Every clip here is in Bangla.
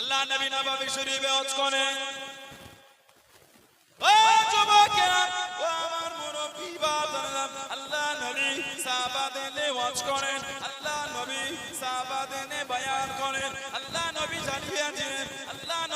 আল্লাহ নবী নবী শরীফে হজ করে ও যুবকেরা, ও আমার মুরব্বী বাবারা, আল্লাহ নবী সাহাবাদেনে হজ করেন, আল্লাহ নবী সাহাবাদেনে বয়ান করেন, আল্লাহ নবী জানিয়ে দিলেন আল্লাহ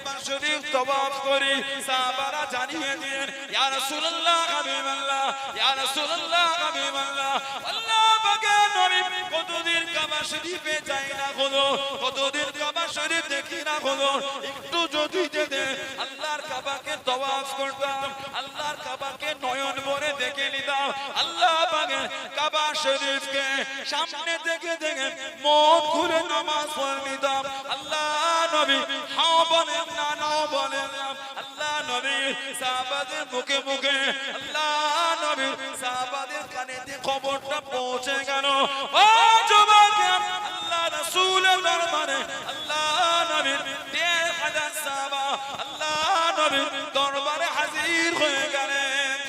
কাবা শরীফ তওয়াফ করি, সাহাবারা জানিয়ে দিন ইয়া রাসূলুল্লাহ, হাবিবাল্লাহ, ইয়া রাসূলুল্লাহ, হাবিবাল্লাহ, আল্লাহ পাকের নবী কতদিন কাবা শরীফে যাই না হলো, কতদিন কাবা শরীফ দেখি না হলো, একটু যদি যেতে আল্লাহর কাবাকে তওয়াফ করতাম, আল্লাহর কাবাকে নয়ন ভরে দেখে নিতাম, আল্লাহ পাকের কাবা শরীফকে সামনে দেখে দেখে মন ঘুরে নামাজ পড়ে নিতাম। আল্লাহ নবী হাও বলেন না নাও বলেন আল্লাহ নবী সাহাবাদের মুখে মুখে, আল্লাহ নবী সাহাবাদের কানে খবরটা পৌঁছে গেল। ও যুবক, আল্লাহ রাসূলের দরবারে, আল্লাহ নবীর দেড় হাজার সাহাবা, আল্লাহ নবীর দরবারে হাজির হয়ে গেলেন।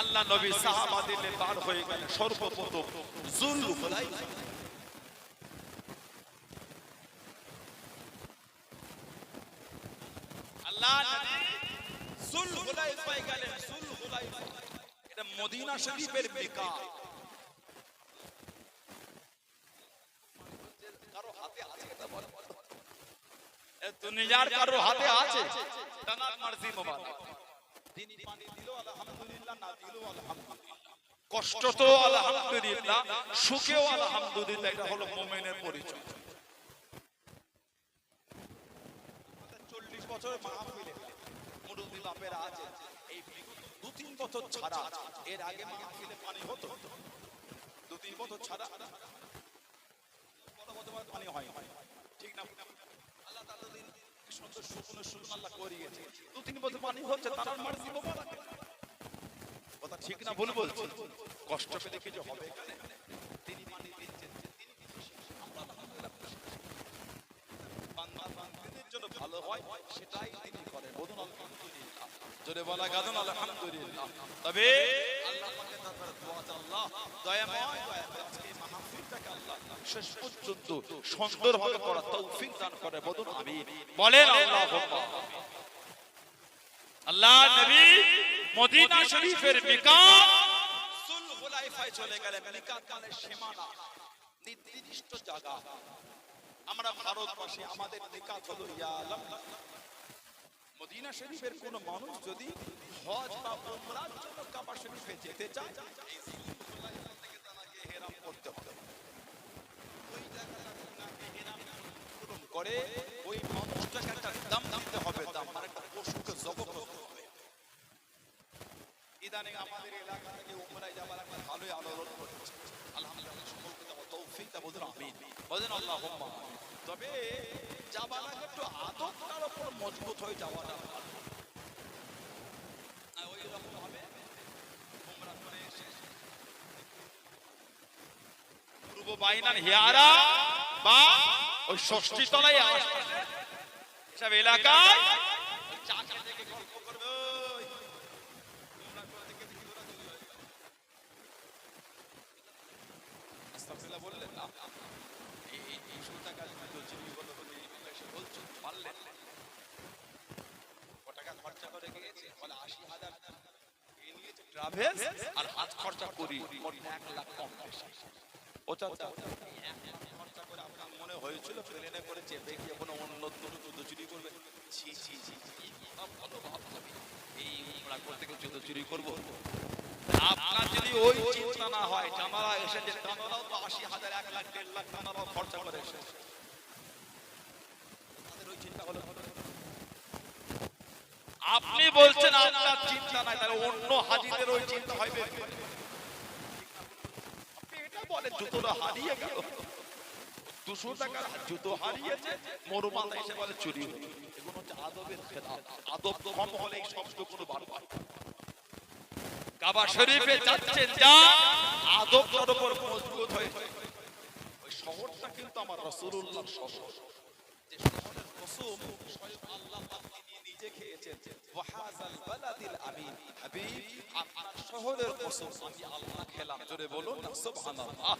আল্লাহ নবী সাহাবাদের বার হয়ে গেলেন, সর্বপ্রথম জুল আল্লাহ কারও হাতে আছে তিনি পানি দিল দিল কষ্ট তো আলহামদুলিল্লাহ, সুখেও আলহামদুলিল্লাহ, এটা হলো মোমেনের পরিচয়। দু তিন বছর পানি হচ্ছে, তার মার্জি মোবারক কথা ঠিক না ভুল বলছি কষ্ট পেলে কিছু হবে তিনি পানি দিচ্ছেন জন্য ভালো হয় সেটাই তিনি করেন। বলুন আলহামদুলিল্লাহ। জোরে বলা গাদুন আলহামদুলিল্লাহ। তবে আল্লাহ পাকের দরবারে দোয়া আল্লাহ দয়াময় আজকে মাহফিলটাকে আল্লাহ শেষ পর্যন্ত সুন্দরভাবে করার তৌফিক দান করে। বলুন আমিন। বলেন আল্লাহুম্মা। আল্লাহ নবী মদিনা শরীফের মিকাত সুল হুলাইফায় চলে গেলেন মিকাত মানে সীমানা নির্দিষ্ট জায়গা। আমরা ভারতবাসী আমাদের নিকাত হলো ইয়ালাম। মদিনা শরীফের কোন মানুষ যদি হজ বা উমরার জন্য কাবা শরীফে যেতে চায় এই সুল থেকে তাকে হেরাম করতে হবে। ওই জায়গাটা হেরাম করে ওই মানুষটাকে একটা দাম দিতে হবে দাম মানে একটা পশুকে জব করতে হবে ইদানিং আমাদের এলাকা থেকে উমরায় যাবার একটা ভালোই আলোড়ন করেছে আলহামদুলিল্লাহ, সকলকে দেওয়া তৌফিক আমিন। বলেন আল্লাহুম্মা তবে যাবার আগে একটু আদবটার উপর মজবুত হয়ে যাওয়াটা ভালো। ওই রকম হবে উমরা করে এসে পূর্ব বাইনার হিয়ারা বা ওই ষষ্ঠী তলায় আশপাশে সব এলাকায় ওই চাচা থেকে গল্প করবে ওই উমরা করে দেখে দেখি ওরা চলে যাবে। আস্তাগফিরুল্লাহ বললেন না এই এই এই সুতা কাজ তো চিনি বলো বলে এই কথা এসে বলছো পারলেন ক টাকা খরচা করে গিয়েছে বলে আশি হাজার ট্রাভেলস আর হাত খরচা করি এক লাখ কম বেশি ও চাচা এই এক লাখ খরচা করে আপনার মনে হয়েছিল প্লেনে করে চেপে গিয়ে কোনো অন্য যুদ্ধ চুরি করবে। ছি ছি ছি এই উমরা করতে গিয়ে যুদ্ধ চুরি করব। আপনার যদি ওই চিন্তা না হয় টানারা এসে যে টানারাও তো আশি হাজার, এক লাখ, দেড় লাখ টানারাও খরচা করে এসেছে তাদের ওই চিন্তা হলো আপনি বলছেন আপনার চিন্তা নাই, তাহলে অন্য হাজিদের ওই চিন্তা হবে এটা বলেন, জুতোটা হারিয়ে গেল। দুশো টাকার জুতো হারিয়েছে মরুমাতা এসে বলে, চুরি। এগুলো হচ্ছে আদবের খেলাফ আদব কম হলে এই শব্দগুলো বারবার কাবা শরীফে যাচ্ছেন, যা আদব তার উপর মজবুত হয়ে ওই শহরটা কিন্তু আমার রসুল্লাহ শহর। যে শহরের কসম ওয়াহাজাল বালাদিল আমিন হাবিব আপনার শহরের কসম আমি আল্লাহ খেলাম জোরে বলুন না সুবহানাল্লাহ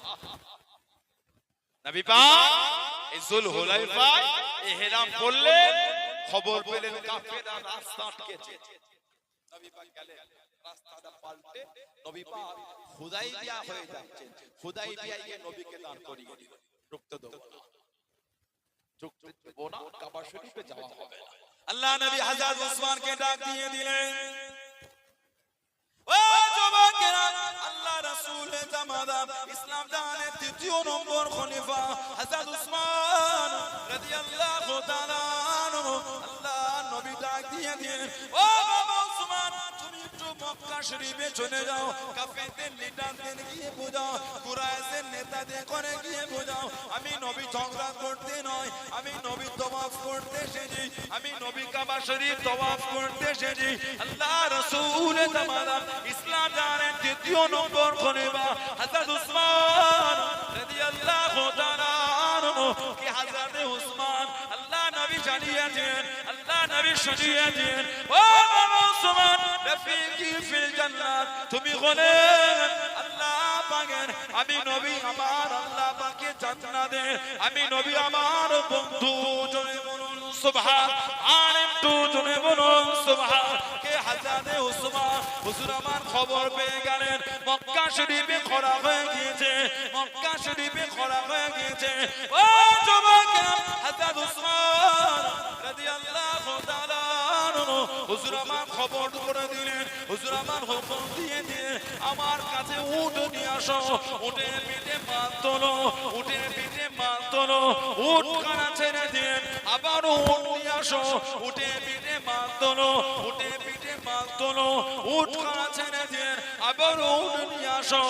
নবী পাক এই যুলহুলাইফায় ইহরাম করলেন খবর পেলেন কাফেররা রাস্তা আটকেছে নবী পাক গেলেন রাস্তাটা পাল্টে নবী পাক হুদাইবিয়া হয়ে যাচ্ছেন হুদাইবিয়া গিয়ে নবীকে দান করিয়ে দিলেন রুখতে দেবো না রুখতে দেবো না কাবা শরীফে যাওয়া হবে না আল্লাহ নবী হাজার উসমানকে ডাক দিয়ে দিলেন। ও যুবকেরা, আল্লাহ রাসূল জামাদা ইসলাম জানের তৃতীয় নম্বর খলিফা হযরত উসমান রাদিয়াল্লাহু তাআলা আল্লাহ নবী ডাক দিয়ে দিলেন। শরীফে চলে যাও। কাফেরদের লিডারদের গিয়ে বোঝাও কুরাইশের নেতাদের করে গিয়ে বোঝাও, আমি নবী ঝগড়া করতে নয়, আমি নবী তওয়াফ করতে এসেছি, আমি নবী কাবা শরীফ তওয়াফ করতে এসেছি। আল্লাহ রাসূল জামানা ইসলাম জানেন দ্বিতীয় নম্বর খলিফা হযরত উসমান রাদিয়াল্লাহু তাআলা কি হযরত উসমান? আল্লাহ আল্লাহ নবী শুনিয়েছেন তুমি বলেন আল্লাহ পাকের। আমি নবী, আমার আল্লাহ পাকে জান্নাতে। আমি নবী, আমার বন্ধু জনে বলুন, সুবহান। আর একটু জনে বলুন, সুবহান। কে হাজারে উসমান হুজুর আমার খবর পেয়ে গেলেন। মক্কা শরীফে খরা হয়ে গিয়েছে, মক্কা শরীফে খরা হয়ে গিয়েছে। ও যুবক হাজার উসমান রাদিয়াল্লাহু তাআলা হুজুর আমার খবর করে দিলেন, হুজুর আমার হুকুম দিয়ে দিয়ে আমার কাছে উট নিয়ে আসো। উটের পিঠে মাল তোলো, উটের পিঠে মাল তোলো, উট খানা ছেড়ে দিন আবার উট নিয়ে আসো। উটের পিঠে মাল তোলো পিঠে তোলো উট খানা ছেড়ে দিন আবার উট নিয়ে আসো।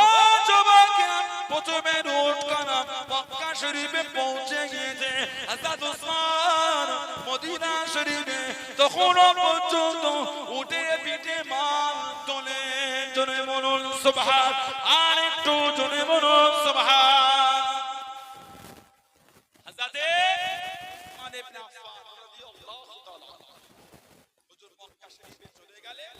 ও যুবকেরা প্রথমে উট খানা মক্কা শরীফে পৌঁছে গিয়েছে। হযরত উসমান মদিনা শরীফে তখনও পর্যন্ত উঠে পিঠে মাল তোলে। জনে মনুল সুবহান। আর একটু জনে মনুল সুবহান। হযরতে উসমান ইবনে আফফান রাদিয়াল্লাহু তাআলা হুজুর মক্কা শরীফে চলে গেলেন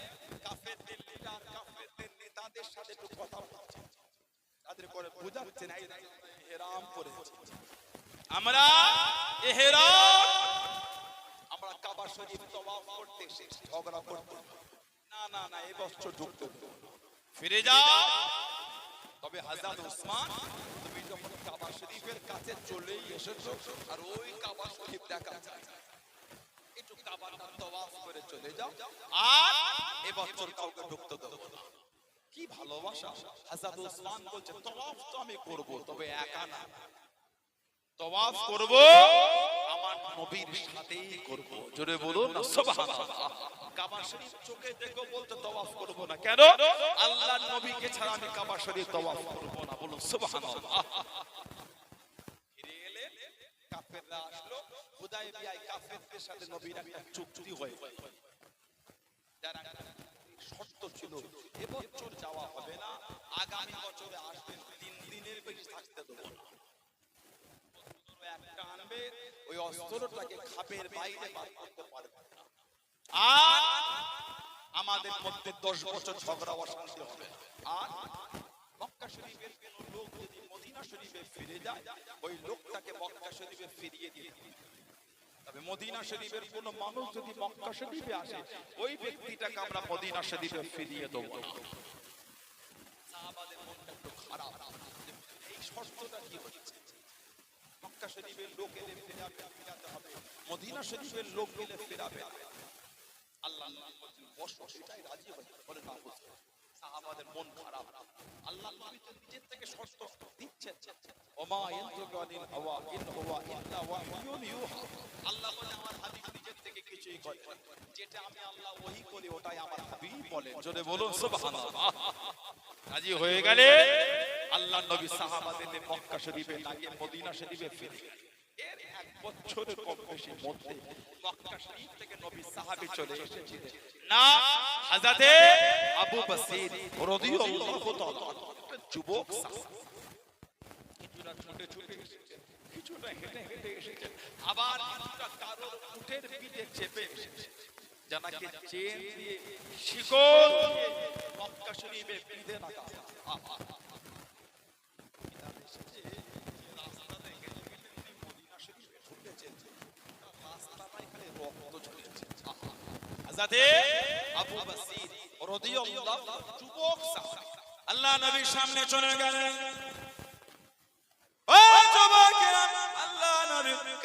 না না না ফিরে যাও। তবে হাজরত উসমান তুমি যখন কাবা শরীফের কাছে চলেই এসেছ, আর ওই কাবা শরীফ দেখা যায়। তওয়াফ করে চলে যাও আর এবছর কাউকে ঢুকতে দেবো না। কি ভালোবাসা? হাজরত উসমান বলছে তওয়াফ তো আমি করব তবে একা না। তওয়াফ করব আমার নবীর সাথেই করব। জোরে বলুন না সুবহানাল্লাহ। কাবা শরীফ চোখে দেখো বলতে তওয়াফ করব না। কেন? আল্লাহর নবীকে ছাড়া আমি কাবা শরীফ তওয়াফ করব না বলুন সুবহানাল্লাহ। কাফেররা আসলো। হুদায়বিয়ায় কাফেরদের সাথে নবীর একটা চুক্তি হয়ে যারা শর্ত ছিল, এবছর যাওয়া হবে না, আগামী বছরে আসবেন তিন দিনের বেশি থাকতে দেবো না। একটা আনবে, ওই অস্ত্রটাকে খাপের বাইরে বার করতে পারবে না। আর আমাদের মধ্যে দশ বছর ঝগড়া, অশান্তি হবে। আর মক্কা শরীফের লোক যদি মদিনা শরীফে ফিরে যায়, ওই লোকটাকে মক্কা শরীফে ফিরিয়ে দিয়ে তবে মদিনা শরীফের কোন মানুষ যদি মক্কা শরীফে আসে, ওই ব্যক্তিটাকে আমরা মদিনা শরীফে ফিরিয়ে দেবো সাহাবাদের মনটা একটু খারাপ। এই শর্তটা কি হচ্ছে? মক্কা শরীফের লোক এলে ফেরাবে, ফেরাতে হবে। মদিনা শরীফের লোক গেলে ফেরাবে। আল্লাহ বলছেন বসো, সেটাই রাজি হয়ে বলে না, বুঝতে সাহাবাদের মন খারাপ। আল্লাহ নবী তো নিজের থেকে দিচ্ছেন। ওমা ইয়ানতুকু আনিল হাওয়া ইন হুয়া ইল্লা ওয়াহয়ুন ইউহা। আল্লাহ বলে আমার হাবিব নিজের থেকে কিছুই করে যেটা আমি আল্লাহ ওহি করি ওটাই আমার হাবিব বলেন। জোরে বলুন সুবহানাল্লাহ। রাজি হয়ে গেলে আল্লাহ নবী সাহাবাদের মক্কা শরীফে লাগিয়ে মদিনা শরীফে ফিরে। গেলেন। বছরের কম বেশি মধ্যে মক্কা শরীফ থেকে নবী সাহাবী চলে এসেছিলেন। না হাজাতে আবু বসির রাদিয়াল্লাহু তাআলা যুবক কিছুটা ছুটে ছুটে এসেছেন কিছুটা হেঁটে হেঁটে এসেছেন আবার কিছুটা কারোর উঠের পিঠে চেপে এসেছেন জানাকে চেন দিয়ে শিকল মক্কা শরীফে বেঁধে রাখা আহা রাস্তাতে হেঁটে হেঁটে উনি মদিনা শরীফে ঢুকেছেন রাস্তাটায় খালি রক্ত ঝরেছে আহা হাজাতে আবু বাসির রাদিয়াল্লাহু যুবক সাহাবী আল্লাহ নবীর সামনে চলে গেলেন। ও আল্লাহ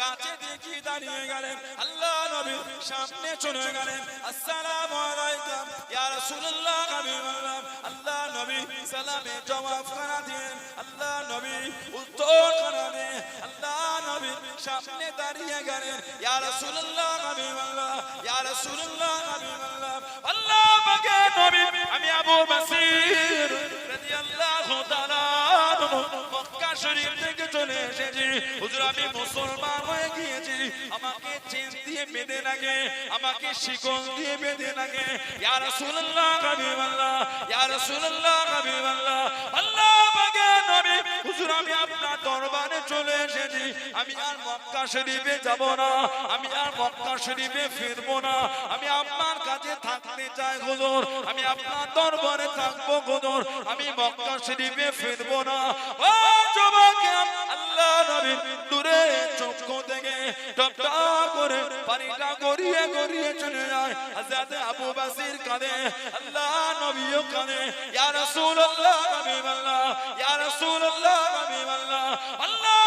কাছে দেখি দাঁড়িয়ে গেলেন। আল্লাহ নবী সামনে চলে গেলেন। আসসালামু আলাইকুম, ইয়া রাসূলুল্লাহ হাবিবাল্লাহ আল্লাহ নবী সালামে জবাব করা দিলেন আল্লাহ নবী উত্তর করা দিলেন আল্লাহ নবী সামনে দাঁড়িয়ে গেলেন। ইয়া রাসূলুল্লাহ হাবিবাল্লাহ ইয়া রাসূলুল্লাহ হাবিবাল্লাহ আল্লাহ পাকে নবী, আমি আবু বসির রাদিয়াল্লাহু তাআলা মক্কা শরীফ থেকে চলে এসেছি। হুজুর, আমি মুসলমান হয়ে গিয়েছি। আমাকে চেন দিয়ে বেঁধে লাগে আমাকে শিকল দিয়ে বেঁধে লাগে ইয়া রাসূলুল্লাহ, হাবিবাল্লাহ, ইয়া রাসূলুল্লাহ, হাবিবাল্লাহ। আল্লাহ পাকে নবী, হুজুর, আমি আপনার দরবারে চলে এসেছি। আমি আর মক্কা শরীফে যাব না, আমি আর মক্কা শরীফে ফিরবো না। আমি আপনার কাছে থাকতে চাই, হুজুর। আমি আপনার দরবারে থাকব, হুজুর। আমি মক্কা শরীফে ফিরবো না। ও যুবক আল্লাহ নবী দূরে চক্ষু করে আল্লাহ নবীও কাঁদে, ইয়া রাসূলুল্লাহ, হাবিবাল্লাহ, ইয়া রাসূলুল্লাহ, হাবিবাল্লাহ, আল্লাহ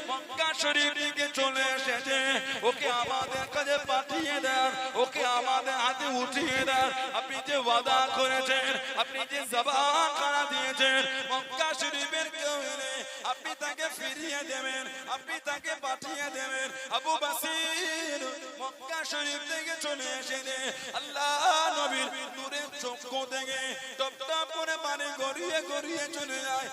শরীফ দিকে চলে এসেছে। ওকে আমাদের কাছে পাঠিয়ে দেন। ওকে আমাদের হাতে উঠিয়ে দেন। আপনি যে ওয়াদা করেছেন, আপনি যে জবান করা দিয়েছেন, মক্কা শরীফের কেউ আপনি তাকে ফিরিয়ে দেবেন, আপনি তাকে পাঠিয়ে দেবেন। আবু বাসির মক্কা শরীফ থেকে চলে এসেছে। আল্লাহ নবীর নূরের চক্ষু থেকে টপ টপ করে পানি গড়িয়ে গড়িয়ে চলে যায়।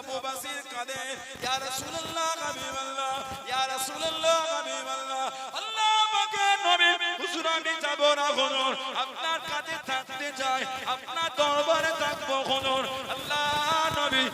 আবু বাসির কাঁদে ইয়া রাসূলুল্লাহ, হাবিবাল্লাহ, ইয়া রাসূলুল্লাহ, হাবিবাল্লাহ, আল্লাহ আমি যাব না হুজুর। আপনার কাছে থাকতে চাই, আপনার দরবারে থাকব হুজুর। আল্লাহ নবী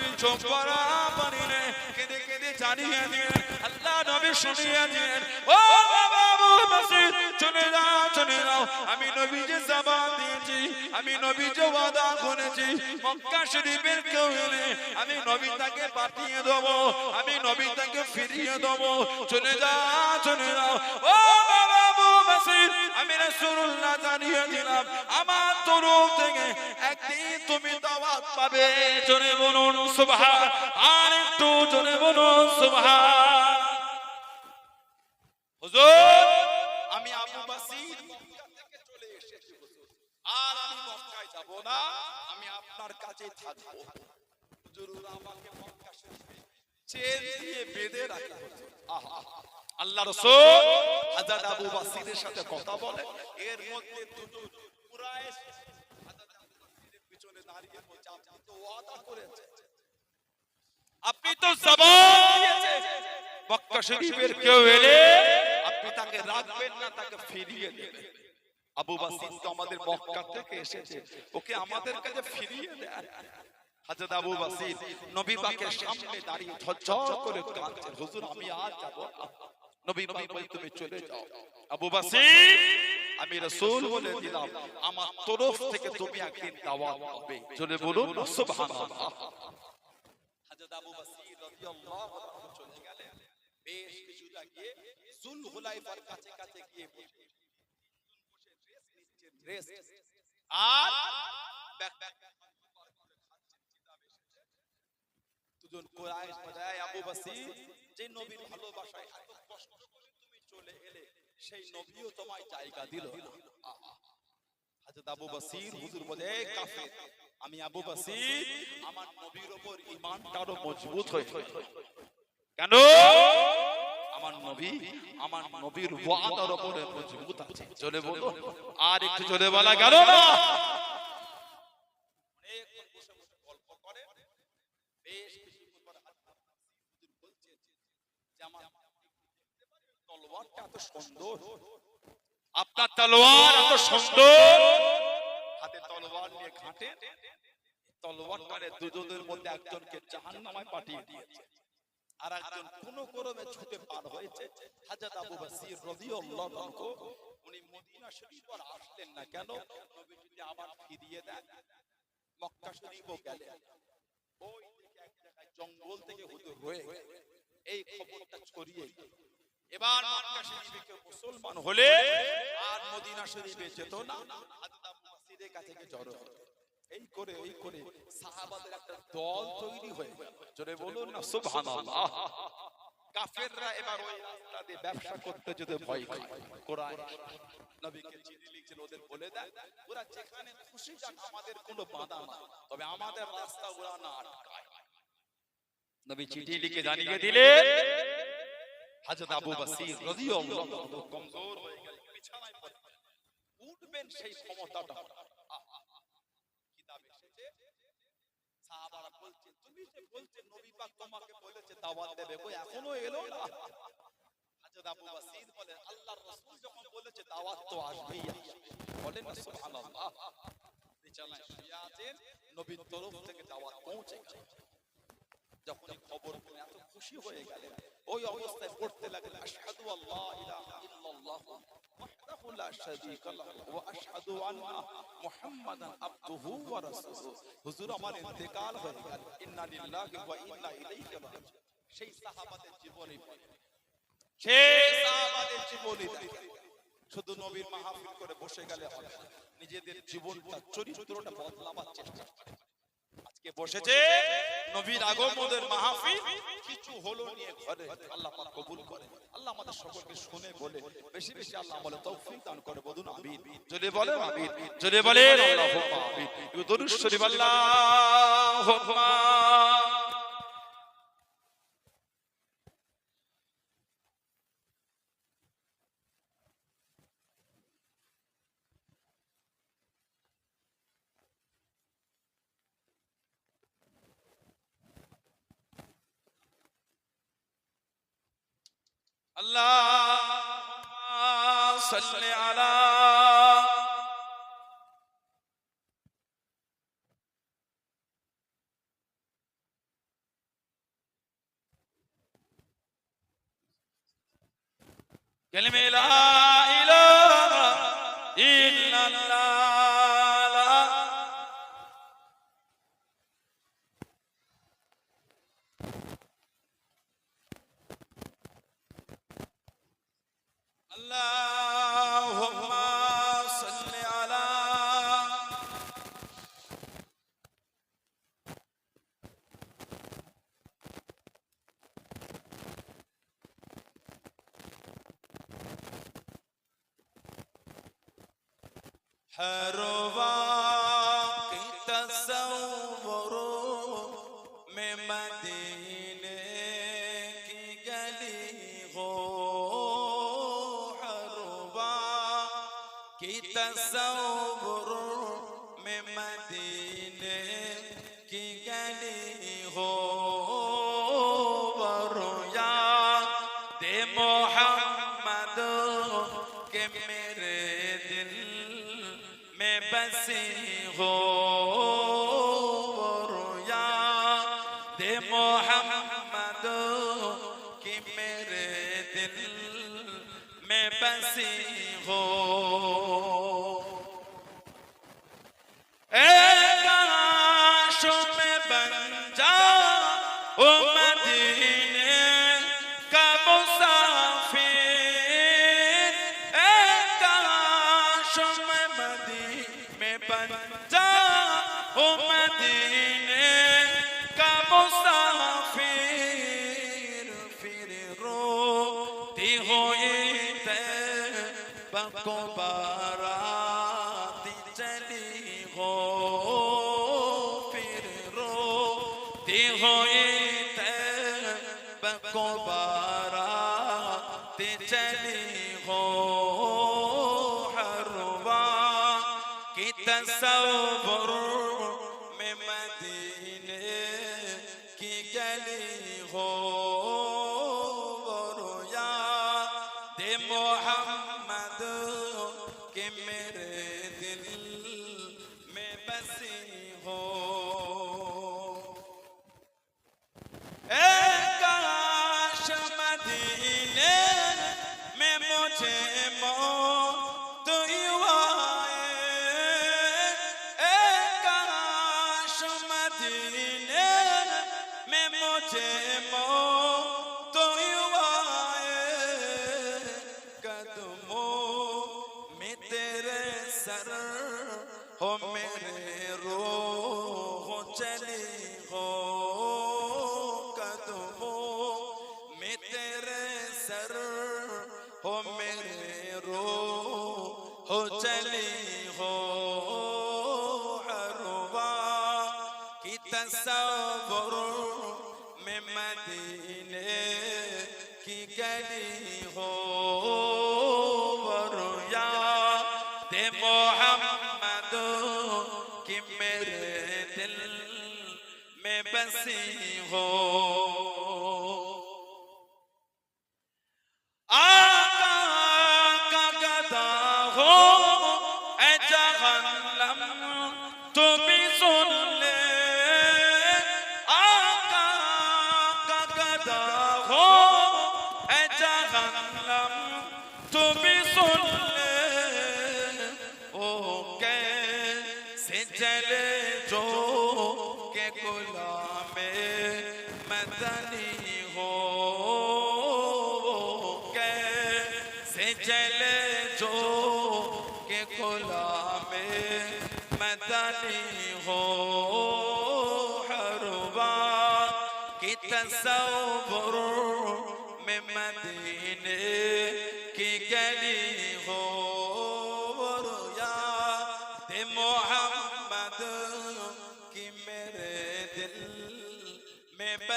আমি যে জবান দিয়েছি, আমি নবী যে ওয়াদা করেছি, মক্কা শরীফের কেউ এলে আমি নবী তাকে পাঠিয়ে দেবো, আমি নবী তাকে ফিরিয়ে দেবো। চলে যাও চলে যাও। ও বাবা আবু আমি রাসূলুল্লাহ জানিয়ে দিলাম, আমার তরফ থেকে একদিন তুমি দাওয়াত পাবে জোরে বলুন, সুবহান, আর একটু জোরে বলুন, সুবহান হুজুর, আমি আবু বাসির চলে এসেছি। আর আমি মক্কায় যাব না, আমি আপনার কাছে থাকব হুজুর আমাকে মক্কা শরীফে চেন দিয়ে বেঁধে রাখে। আহা আল্লাহ রাসূল আবু বাসিরের সাথে কথা বলে। এর মধ্যে দুটো কুরাইশ হাজরত আবু বাসিরের পিছনে দাঁড়িয়ে বলছে আপনি তো ওয়াদা করেছেন। আপনি তো জবান দিয়েছেন। মক্কা শরীফের কেউ এলে আপনি তাকে রাখবেন না তাকে ফিরিয়ে দেবেন আবু বাসির তো আমাদের মক্কা থেকে এসেছে। ওকে আমাদের কাছে ফিরিয়ে হাজরত আবু বাসির নবী পাকের সামনে দাঁড়িয়ে ঝরঝর করে কাঁদছেন হুজুর আমি আর যাব। নবী নবী বলে তুমি চলে যাও। আবু বাসির আমি রাসূল বলে দিলাম আমার তরফ থেকে তুমি একদিন দাওয়াত পাবে। জোরে বলুন সুবহানাল্লাহ। হযরত আবু বসির রাদিয়াল্লাহু আনহু চলে গেলেন। বেশ কিছুটা গিয়ে জুলহুলাইফার কাছে কাছে গিয়ে বসে। রেস্ট আর ব্যাক ব্যাক দুজন কোরআশ বাজায় আবু বাসির যে নবীর ভালোবাসায় এত কষ্ট করে তুমি চলে এলে, সেই নবীও তোমায় জায়গা দিল। হযরত আবু হুজুর বলে, "এ কাফের, আমি আবু আমার নবীর উপর ঈমানটা আরও মজবুত কেন? আমার নবী, আমার নবীর ওয়াদার উপরে মজবুত আছে। চলে বলো। আর একটু চলে বলা গেল না অনেকক্ষণ বসে বসে গল্প করে বেশ কিছুক্ষণ পরে আল্লাহ হুজুর বলছেন যে আমার তলোয়ারটা এত সুন্দর আপনার তলোয়ার, এত সুন্দর। হাতে তলোয়ার নিয়ে ঘাটে। তলোয়ারটারে দুজনের মধ্যে একজনকে জাহান্নামায় পাঠিয়ে দিয়েছে। আর একজন কোন করমে ছুটে পার হয়েছে। হাজরত আবু বসির রাদিয়াল্লাহু আনহু, উনি মদিনা শরীফ আর আসলেন না কেন? নবী যদি আবার ফিরিয়ে দেন। মক্কা শরীফও গেলেন। ওই এক জায়গায় জঙ্গল থেকে হুজুর রয়ে এই খবরটা ছড়িয়ে গেল। এবার মক্কা শরীফে কেউ মুসলমান হলে আর মদিনা শরীফে যেত না। আবু বসিরের কাছে গিয়ে জড়ো হতো। এই করে এই করে সাহাবাদের একটা দল তৈরি হয়ে জোরে বলুন না সুবহানাল্লাহ। কাফেররা এবার ওই রাস্তা দিয়ে ব্যবসা করতে যেতে ভয় খায় কোরআন নবীকে চিঠি লিখছেন ওদের বলে দেন ওরা যেখানে খুশি যাক আমাদের কোনো বাধা না তবে আমাদের রাস্তা ওরা না আটকায়। নবী চিঠি লিখে জানিয়ে দিলেন হযরত আবু বসির রাদিয়াল্লাহু আনহু কমজোর হয়ে গেলেন বিছানায় পড়ে। উঠবেন সেই ক্ষমতাটা। কিতাবে এসেছে। সাহাবারা বলছে তুমি যে বলছে নবী পাক তোমাকে বলেছে দাওয়াত দেবে কই এখনও এলো না? হযরত আবু বসির বলেন আল্লাহর রাসূল যখন বলেছে দাওয়াত তো আসবেই বলেন না সুবহানাল্লাহ। বিছানায় শুয়ে আছেন নবীর তরফ থেকে দাওয়াত পৌঁছে গেছে যখন এই খবর এত খুশি হয়ে ওই অবস্থায় পড়তে লাগলেন, আশহাদু আল্লাহ ইলাহা ইল্লাল্লাহ আমার ইন্তেকাল হয়ে গেল। লিল্লাহি ওয়া ইন্না ইলাইহি রাজিউন। সেই সাহাবাদের জীবনী সেই সাহাবাদের জীবনী শুধু নবীর মাহফিল করে বসে গেলে হবে নিজেদের জীবনটা, চরিত্রটা বদলাবার চেষ্টা করে। আজকে বসেছে নবীর আগমনের মাহফিল। কিছু হলো নিয়ে ঘরে। আল্লাহ পাক কবুল করে। আল্লাহ আমাদের সকলকে শুনে বলে। বেশি বেশি আল্লাহ আমাদের তৌফিক দান করে। বলুন আমিন। জোরে বলেন আমিন। জোরে বলেন। আল্লাহু আকবার। দরুদ শরীফ আল্লাহুম্মা صل على كلمة لا দিলে কি গলি গো হরবা? কি তসৌ में बन जाओ मदीने का मुसाफिर আছে हो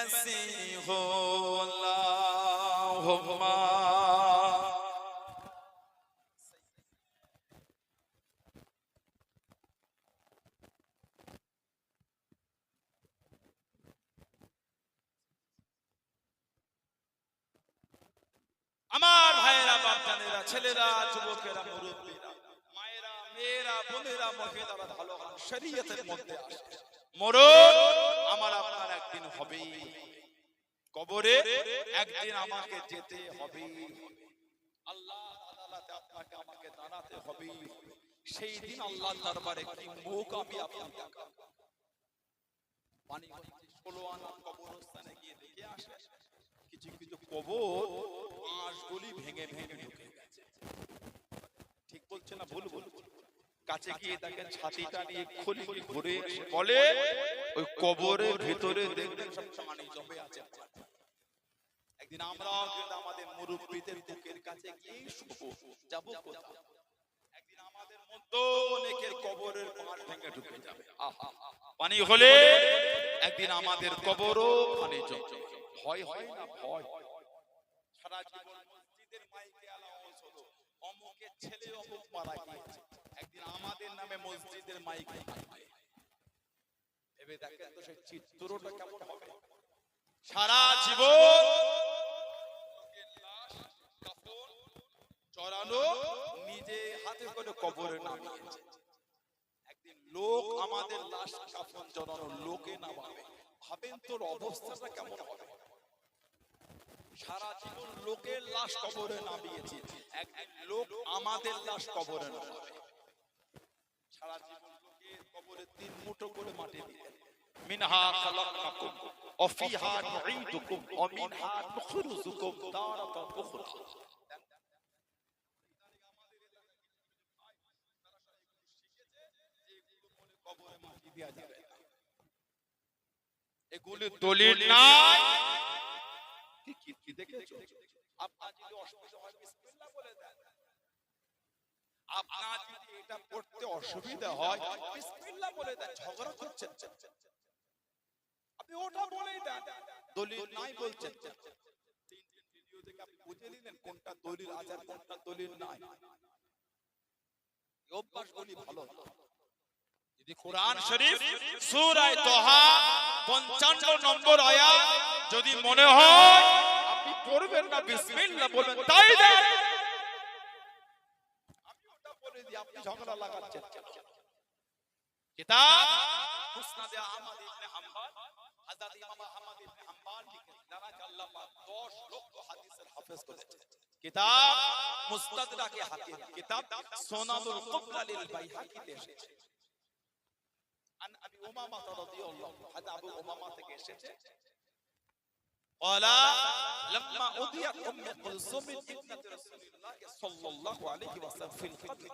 مسیح اللہ একদিন আমাকে যেতে হবে। আল্লাহ আদালতে আপনাকে আমাকে দাঁড়াতে হবে। সেই দিন আল্লাহ দরবারে কি মুখ আমি আপনি ষোলো আনা কবরস্থানে গিয়ে দেখে আসে। কিছু কিছু কবর ভেঙে ভেঙে ঢুকে গেছে। ঠিক বলছে না ভুল? ভুল কাছে গিয়ে তাকে ছাতিটা নিয়ে খুলি ঘুরে বলে, ওই কবরের ভিতরে দেখবেন সব আমাদের মুরব্বীদের বুকের কাছে যাব একদিন আমাদের পানি হলে একদিন আমাদের কবরও পানি ভয় হয় না ছেলে অমুক একদিন আমাদের নামে মসজিদের মাইকে ভেবে দেখেন তো সেই চিত্রটা কেমন হবে। সারা জীবন লোকের লাশ, কাফন, চড়ানো নিজে হাতে করে কবরে নামিয়েছে একদিন লোক আমাদের লাশ কাফন জড়ানো লোকে নামাবে। ভাবেন তোর অবস্থাটা কেমন হবে? সারা জীবন লোকের লাশ কবরে নামিয়েছি। একদিন লোক আমাদের লাশ কবরে নামাবে। সারা জীবন লোকের কবরে তিন মুঠো করে মাটি দিলেন। মিনহা খালাকনাকুম, অফিহা নুঈদুকুম ওয়া মিনহা নুখরিজুকুম তারাতান উখরা যে দেওয়া যাবে না। এগুলি দলিল নাই। কি কি কি দেখেছ? আপনার যদি অসুবিধা হয় বিসমিল্লাহ বলে দেন। আপনার যদি এটা পড়তে অসুবিধা হয় বিসমিল্লাহ বলে দেন। ঝগড়া করছেন। আপনি ওটা বলেই দেন। দলিল নাই বলছেন। তিন তিন ভিডিও থেকে আপনি বুঝে নিলেন কোনটা দলিল আছে কোনটা দলিল নাই। অভ্যাসগুলি ভালো। না। যদি কোরআন শরীফ সূরা তোহা 55 নম্বর আয়াত যদি মনে হয় আপনি পড়বেন না বিসমিল্লাহ বলবেন তাই দেন। আমি ওটা বলে দিই আপনি ঝগড়া লাগাচ্ছেন। কিতাব মুসনাদে আহমদ ইবনে হাম্বল হযরত ইমাম আহমদ ইবনে হাম্বল লিখেন আল্লাহ পাক 10 লক্ষ হাদিসের হাফেজ করেছেন। কিতাব মুস্তাদরাকে হাকিম কিতাব সুনানুল কুবরা লিল বাইহাকিতে এসেছে। আন আবি উমামা রাদিয়াল্লাহু হাদা আবু উমামা থেকে এসেছে قال لما أضيت أم كلثوم ابنة رسول الله صلى الله عليه وسلم في القبر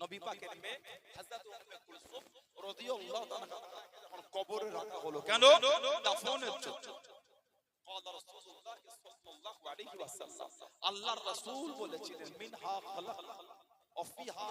নবী পাকের মেয়ে হযরত উম্মে কুলসুম রাদিয়াল্লাহু তাআলা যখন কবরে রাখা হলো কেন? দাফনের জন্য قال رسول الله صلى الله عليه وسلم আল্লাহর রাসূল বলেছিলেন মিনহা খালাক وفيها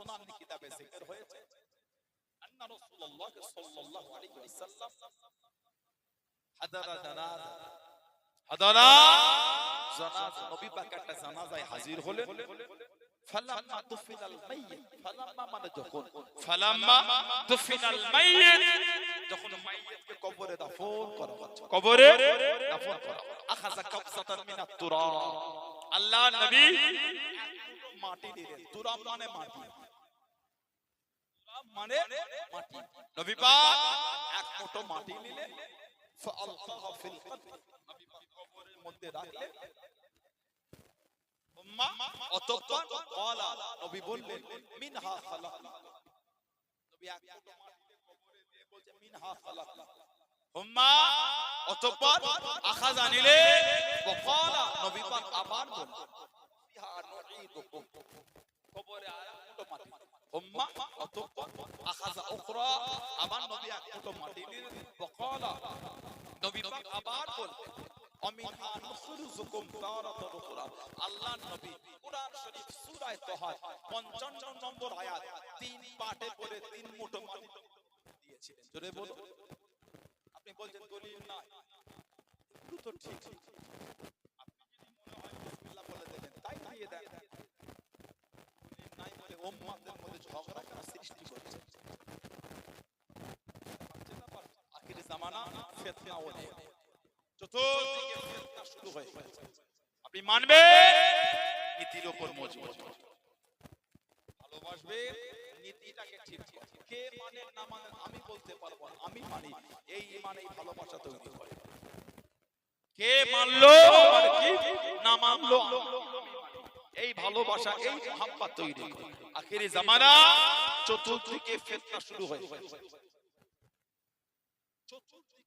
সুনান কিতাবে জিকির হয়েছে। আন্না রাসূলুল্লাহ সাল্লাল্লাহু আলাইহি ওয়াসাল্লাম হাদারা জানাজা হাদারা জানাজা নবী পাক একটা জানাজায় হাজির হলেন। ফালাম্মা তুফিনাল মাইয়িত ফালাম্মা মানে যখন ফালাম্মা তুফিনাল মাইয়িত। যখন মাইয়িতকে কবরে দাফন করা হচ্ছে। কবরে দাফন করা আখাযা কাবসাতান মিনাত তুরাব আল্লাহ নবী মাটি দিলেন তুরাব মানে মাটি। মানে মাটি। নবী পাক এক মুঠো মাটি নিলে ফাআলকাহা ফিল মধ্যে রাখলে উম্মাহ অতঃপর ক্বালা নবী বললেন মিনহা খালাক। নবী এক মুঠো মাটি কবরে দিয়ে বলছে মিনহা খালাক। উম্মাহ অতঃপর আখাজা নিলে ওয়াকালা নবী পাক আবার বললেন ইহা নুঈদুকুম। কবরে আর মুঠো মাটি। হুম্মা অতঃপর আখাজা উখরা আমার নবী এক মুঠো মাটি নিলেন বকালা, নবী পাক আবার বললেন, অমিনহা নুখরিজুকুম তারাতান উখরা। আল্লাহ নবী কুরআন শরীফ সূরা তাহার 55 নম্বর আয়াত তিন পাঠে পড়ে তিন মুঠো মাটি দিয়েছিলেন। জোরে বলো আপনি বলছেন দলিল নাই। তো ঠিক। আপনি যদি মনে হয় বিসমিল্লাহ বলে দেন তাই দিয়ে দেন। দলিল উম্মাতের মধ্যে ঝগড়া কেন সৃষ্টি করছে? আখিরি জামানা ফিতনা ওঠে চতুর্দিকে ফিতনা শুরু হয়ে গেছে। আপনি মানবেন, নীতির উপর মজবুত। ভালোবাসবে, নীতিটাকে ঠিক কে মানে না মানে আমি বলতে পারব আমি মানি। এই মানে ভালোবাসা তৈরি করে। কে মানলো না মানলো এই ভালোবাসা এই মহাব্বা তৈরি। করে জামানা জামানা চতুর্দিকে ফেতনা শুরু হয়ে চতুর্দিকে